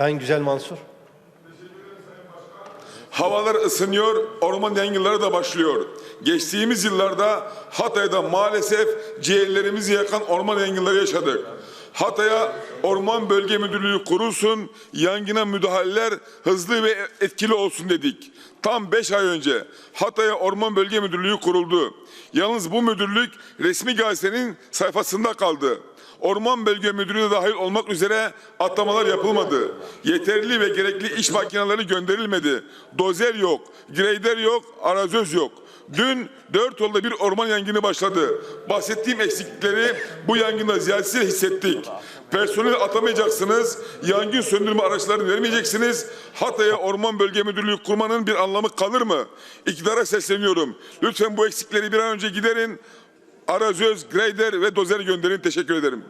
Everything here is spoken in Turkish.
Sayın Güzel Mansur. Havalar ısınıyor, orman yangınları da başlıyor. Geçtiğimiz yıllarda Hatay'da maalesef ciğerlerimizi yakan orman yangınları yaşadık. Hatay'a Orman Bölge Müdürlüğü kurulsun, yangına müdahaleler hızlı ve etkili olsun dedik. Tam 5 ay önce Hatay'a Orman Bölge Müdürlüğü kuruldu. Yalnız bu müdürlük resmi gazetenin sayfasında kaldı. Orman Bölge Müdürlüğü dahil olmak üzere atlamalar yapılmadı. Yeterli ve gerekli iş makineleri gönderilmedi. Dozer yok, greyder yok, arazöz yok. Dün dört yolda bir orman yangını başladı. Bahsettiğim eksiklikleri bu yangında ziyadesiyle hissettik. Personel atamayacaksınız, yangın söndürme araçlarını vermeyeceksiniz. Hatay'a Orman Bölge Müdürlüğü kurmanın bir anlamı kalır mı? İktidara sesleniyorum. Lütfen bu eksikleri bir an önce giderin. Arazöz, greyder ve dozer gönderin. Teşekkür ederim.